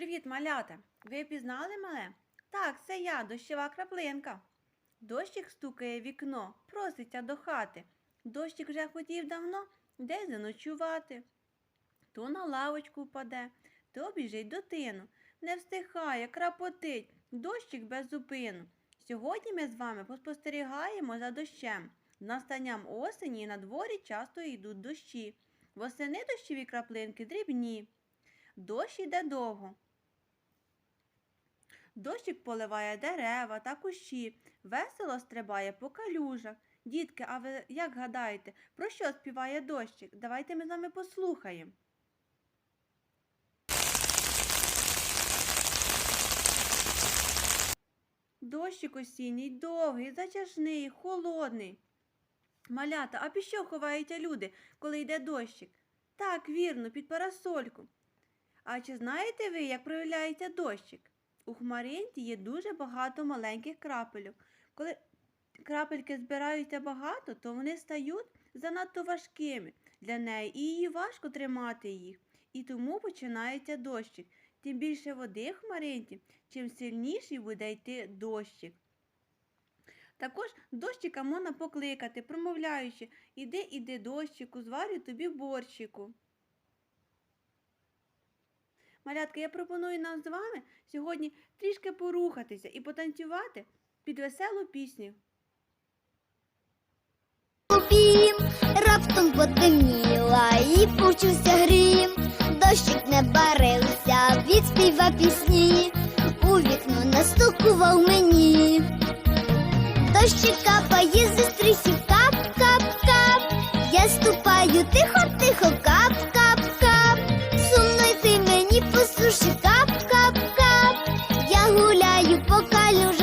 Привіт, малята! Ви пізнали мене? Так, це я, дощова краплинка. Дощик стукає в вікно, проситься до хати. Дощик вже хотів давно десь заночувати. То на лавочку впаде, то біжить до тину. Не встихає, крапотить, дощик без зупину. Сьогодні ми з вами поспостерігаємо за дощем. Настанням осені на дворі часто йдуть дощі. Восени дощові краплинки дрібні. Дощ іде довго. Дощик поливає дерева та кущі, весело стрибає по калюжах. Дітки, а ви як гадаєте, про що співає дощик? Давайте ми з вами послухаємо. Дощик осінній, довгий, затяжний, холодний. Малята, а під що ховаються люди, коли йде дощик? Так, вірно, під парасольку. А чи знаєте ви, як проявляється дощик? У хмаринці є дуже багато маленьких крапельок. Коли крапельки збираються багато, то вони стають занадто важкими для неї, і їй важко тримати їх. І тому починається дощик. Тим більше води в хмаринці, чим сильніший буде йти дощик. Також дощика можна покликати, промовляючи Іди, іди, дощику, зварю тобі борщику. Малятка, я пропоную нам з вами сьогодні трішки порухатися і потанцювати під веселу пісню. Раптом потемніла і почувся грім. Дощик не барився, відспіва пісні, у вікно настукував мені. Дощик капає зі стрісів, кап, кап, кап. Я ступаю тихо, капуші, кап-кап-кап, я гуляю по калюжі.